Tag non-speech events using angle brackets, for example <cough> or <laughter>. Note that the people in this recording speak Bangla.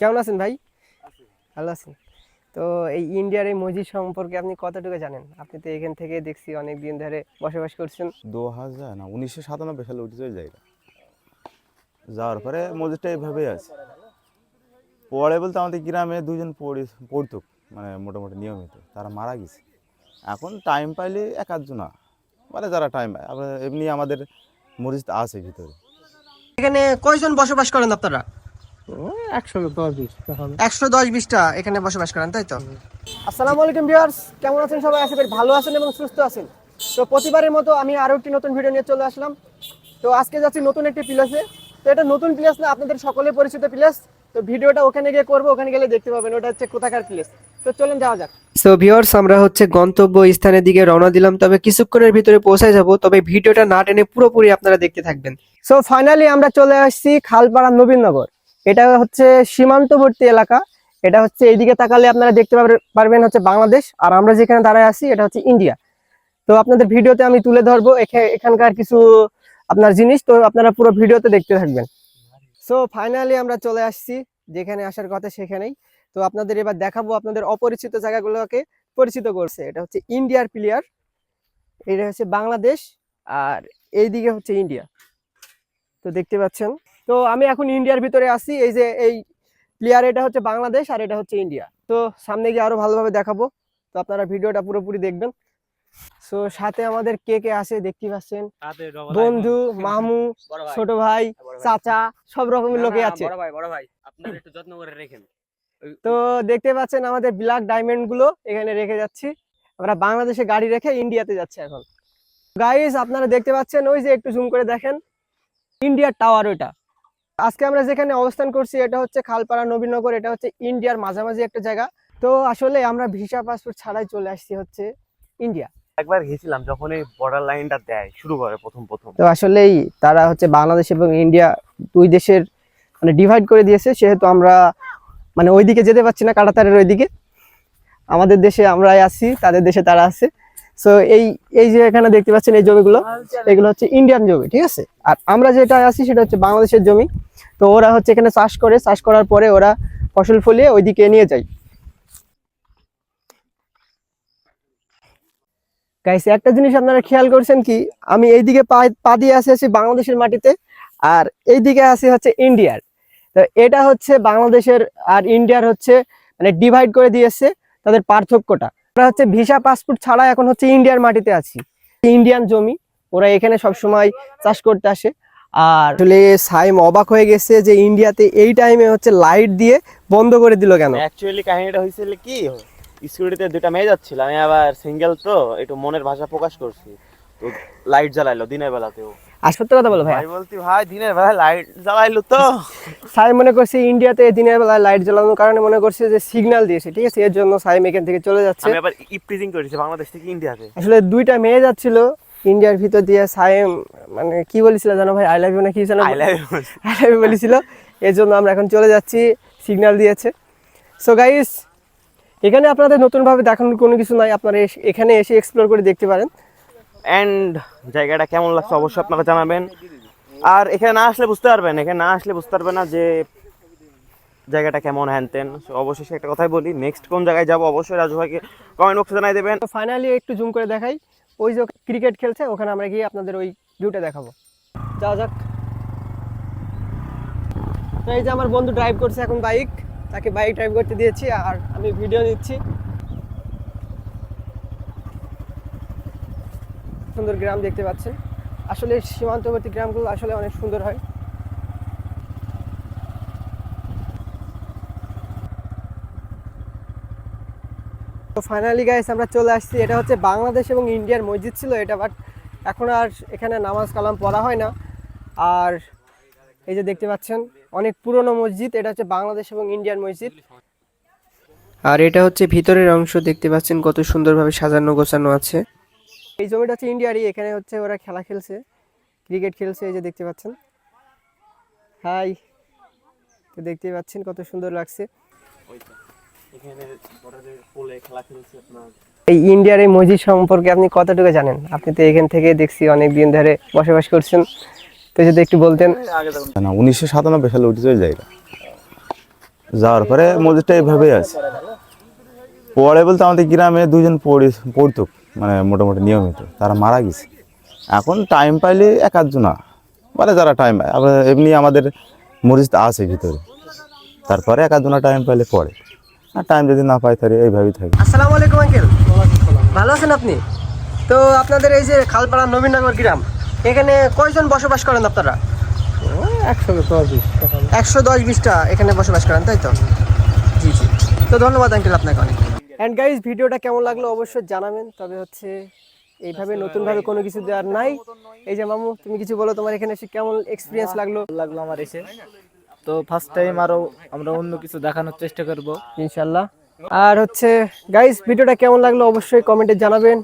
কেমন আছেন ভাই? ভালো আছেন। তো এই ইন্ডিয়ার এই মসজিদ সম্পর্কে আপনি কতটুকু জানেন? আপনি তো এখান থেকে দেখছি অনেক দিন ধরে বসবাস করছেন। দু হাজার না উনিশশো সাতানব্বই সালে উঠেছে ওই জায়গা যাওয়ার পরে মসজিদটা এইভাবেই আছে। পড়ে বলতে আমাদের গ্রামে দুজন পড়ি পড়তো মানে মোটামুটি নিয়মিত তারা মারা গেছে। এখন টাইম পাইলে এক আধজন না মানে যারা টাইম পায় এমনি আমাদের মসজিদ আছে ভিতরে। এখানে কয়জন বসবাস করেন আপনারা? একশো দশ একশো দশ বিশটা এখানে বসবাস করেন তাই তো? আসসালামু আলাইকুম ভিউয়ার্স কেমন আছেন সবাই? আশা করি ভালো আছেন এবং সুস্থ আছেন। তো প্রতিবারের মতো আমি আরও একটি নতুন ভিডিও নিয়ে চলে আসলাম। তো আজকে যাচ্ছি নতুন একটি প্লেসে তো এটা নতুন প্লেস না আপনাদের সকলে পরিচিত প্লেস তো ভিডিওটা ওখানে গিয়ে করব ওখানে গেলে দেখতে পাবেন ওটা হচ্ছে কোথাকার প্লেস তো চলুন যাওয়া যাক। সো ভিউয়ার্স আমরা হচ্ছে গন্তব্য স্থানের দিকে রওনা দিলাম তবে কিছুক্ষণের ভিতরে পৌঁছায় যাব তবে ভিডিওটা না টেনে পুরোপুরি আপনারা দেখতে থাকবেন। সো ফাইনালি আমরা চলে আসছি খালপাড়া নবীনগর। এটা হচ্ছে সীমান্তবর্তী এলাকা। এটা হচ্ছে এইদিকে তাকালে আপনারা দেখতে পারবেন হচ্ছে বাংলাদেশ। আর আমরা যেখানে দাঁড়ায় আছি, এটা হচ্ছে ইন্ডিয়া। তো আপনাদের ভিডিওতে আমি তুলে ধরবো এখা- এখানকার কিছু আপনার জিনিস। তো আপনারা পুরো ভিডিওতে দেখতে থাকবেন। সো ফাইনালি আমরা চলে আসছি। যেখানে আসার কথা সেখানেই। তো আপনাদের এবার দেখাবো আপনাদের অপরিচিত জায়গাগুলোকে পরিচিত করছে। এটা হচ্ছে ইন্ডিয়ার প্লেয়ার। এটা হচ্ছে বাংলাদেশ। আর এইদিকে হচ্ছে ইন্ডিয়া। তো দেখতে পাচ্ছেন। তো আমি এখন ইন্ডিয়ার ভিতরে আছি এই যে এই প্লেয়ার এটা হচ্ছে বাংলাদেশ আর এটা হচ্ছে ইন্ডিয়া। তো সামনে গিয়ে আরও ভালোভাবে দেখাবো তো আপনারা ভিডিওটা পুরোপুরি দেখবেন। সো সাথে আমাদের কে কে আছে দেখতে পাচ্ছেন? বন্ধু মামু ছোট ভাই চাচা সব রকমের লোকে আছে। বড় ভাই বড় ভাই। আপনার একটু যত্ন করে রেখেন। তো দেখতে পাচ্ছেন আমাদের ব্ল্যাক ডায়মন্ডগুলো এখানে রেখে যাচ্ছি। আমরা বাংলাদেশে গাড়ি রেখে ইন্ডিয়াতে যাচ্ছি এখন। গাইস আপনারা দেখতে পাচ্ছেন ওই যে একটু জুম করে দেখেন। ইন্ডিয়ার টাওয়ার ওইটা। আজকে আমরা যেখানে অবস্থান করছি এটা হচ্ছে খালপাড়া নবীনগর এটা হচ্ছে ইন্ডিয়ার মাঝামাঝি একটা জায়গা। তো আসলে আমরা ভিসা পাসপোর্ট ছাড়াই চলে আসছি হচ্ছে ইন্ডিয়া। একবার গেছিলাম যখন এই বর্ডার লাইনটা দেয় শুরু করে প্রথম প্রথম। তো আসলেই তারা হচ্ছে বাংলাদেশ এবং ইন্ডিয়া দুই দেশের মানে ডিভাইড করে দিয়েছে সেহেতু আমরা মানে ওইদিকে যেতে পারছি না কাটাতারের ওইদিকে। আমাদের দেশে আমরাই আছি তাদের দেশে তারা আছে। সো এই এই যে এখানে দেখতে পাচ্ছেন এই জমিগুলো, এগুলো হচ্ছে ইন্ডিয়ান জমি, ঠিক আছে? আর আমরা যেটা আছি সেটা হচ্ছে বাংলাদেশের জমি। তো ওরা হচ্ছে এখানে চাষ করে, চাষ করার পরে ওরা ফসল ফলিয়ে ওইদিকে নিয়ে যায়। গাইস একটা জিনিস আপনারা খেয়াল করছেন কি? আমি এইদিকে পা পা দিয়ে আসি আছি বাংলাদেশের মাটিতে, আর এইদিকে আসি হচ্ছে ইন্ডিয়ার তো এটা হচ্ছে বাংলাদেশের আর ইন্ডিয়ার হচ্ছে মানে ডিভাইড করে দিয়েছে তাদের পার্থক্যটা। আমরা হচ্ছে ভিসা পাসপোর্ট ছাড়া এখন হচ্ছে ইন্ডিয়ার মাটিতে আছি। ইন্ডিয়ান জমি, ওরা এখানে সব সময় চাষ করতে আসে। আর আসলে সাইম অবাক হয়ে গেছে যে ইন্ডিয়াতে এই টাইমে হচ্ছে লাইট দিয়ে বন্ধ করে দিল কেন? অ্যাকচুয়ালি কাহিনীটা হয়েছিল কি, স্কুটিতে দুটা মেয়ে যাচ্ছিল, আমি আবার সিঙ্গেল তো, একটু মনের ভাষা প্রকাশ করছি। তো লাইট জ্বালাইলো দিনের বেলাতেও। আর সত্য কথা বলো ভাই ভাই বলতি ভাই দিনের বেলায় লাইট জ্বালাইলো তো। <laughs> সাইম মনে করছে ইন্ডিয়াতে দিনের বেলায় লাইট জ্বালানোর কারণে মনে করছে যে সিগন্যাল দিয়েছে ঠিক আছে? এর জন্য সাইম এখান থেকে চলে যাচ্ছে। আমি আবার ইপ্রিজিং করেছি বাংলাদেশ থেকে ইন্ডিয়াতে। আসলে দুইটা মেয়ে যাচ্ছিল ইন্ডিয়ার ভিতর দিয়ে সাইম মানে কি বলেছিল জানো ভাই? আই লাভ ইউ না কি জানো I love I love you বলেছিল। এর জন্য আমরা এখন চলে যাচ্ছি সিগন্যাল দিয়েছে। সো গাইস এখানে আপনাদের নতুনভাবে দেখানোর কোনো কিছু নাই আপনারা এখানে এসে এক্সপ্লোর করে দেখতে পারেন। অ্যান্ড জায়গাটা কেমন লাগছে অবশ্যই আপনারা জানাবেন। আর এখানে না আসলে বুঝতে পারবেন, এখানে না আসলে বুঝতে পারবেন না যে জায়গাটা কেমন হ্যান তেন সে একটা কথাই বলি নেক্সট কোন জায়গায় যাব অবশ্যই রাজু ভাইকে কমেন্ট বক্সে জানাই দেবেন। ফাইনালি একটু জুম করে দেখাই, ওই যে ক্রিকেট খেলছে, ওখানে আমরা গিয়ে আপনাদের ওই ভিউটা দেখাবো। যাওয়া যাক। তো এই যে আমার বন্ধু ড্রাইভ করছে এখন বাইক তাকে বাইক ড্রাইভ করতে দিয়েছি, আর আমি ভিডিও নিচ্ছি সুন্দর গ্রাম দেখতে পাচ্ছেন। আসলে সীমান্তবর্তী গ্রামগুলো আসলে অনেক সুন্দর হয়। তো ফাইনালি গাইস আমরা চলে আসছি। এটা হচ্ছে বাংলাদেশ এবং ইন্ডিয়ার মসজিদ ছিল এটা বাট এখন আর এখানে নামাজ কালাম পড়া হয় না। আর এই যে দেখতে পাচ্ছেন, অনেক পুরনো মসজিদ। এটা হচ্ছে বাংলাদেশ এবং ইন্ডিয়ার মসজিদ। আর এটা হচ্ছে ভিতরের অংশ, দেখতে পাচ্ছেন কত সুন্দরভাবে সাজানো গোছানো আছে। এই জমিটা হচ্ছে ইন্ডিয়ারই, এখানে হচ্ছে ওরা খেলা খেলছে, ক্রিকেট খেলছে, এই যে দেখতে পাচ্ছেন। হাই, তো দেখতেই পাচ্ছেন কত সুন্দর লাগছে। এই ইন্ডিয়ার এই মসজিদ সম্পর্কে আপনি কতটুকু জানেন? আপনি তো এখান থেকে দেখছি অনেক দিন ধরে বসবাস করছেন। তো যদি একটু বলতেন। উনিশশো সাতানব্বই সালে উঠেছে ওই জায়গা। যাওয়ার পরে মসজিদটা এইভাবেই আছে। পড়ে বলতে আমাদের গ্রামে দুজন পড়ি, পড়তো। মানে মোটামুটি নিয়মিত তারা মারা গেছে। এখন টাইম পাইলে এক আধজনা মানে যারা টাইম পায় এমনি আমাদের মসজিদ আছে ভিতরে তারপরে এক আধজনা টাইম পাইলে পড়ে। আর টাইম যদি না পাই তাহলে এইভাবেই থাকে। আসসালামু আলাইকুম আঙ্কেল ভালো আছেন আপনি? তো আপনাদের এই যে খালপাড়া নবীনগর গ্রাম এখানে কয়জন বসবাস করেন আপনারা? একশো দশ একশো দশ বিশটা এখানে বসবাস করেন তাই তো? জি জি। তো ধন্যবাদ আঙ্কেল আপনাকে অনেক। অ্যান্ড গাইজ ভিডিওটা কেমন লাগল অবশ্যই জানাবেন। তবে হচ্ছে এইভাবে নতুনভাবে কোনো কিছু দেওয়ার নাই। এই যে মামু তুমি কিছু বলো তোমার এখানে এসে কেমন এক্সপিরিয়েন্স লাগল? লাগল আমার এসে। তো ফার্স্ট টাইম আরও আমরা অন্য কিছু দেখানোর চেষ্টা করব। ইনশাল্লাহ আর হচ্ছে গাইজ ভিডিওটা কেমন লাগল অবশ্যই কমেন্টে জানাবেন।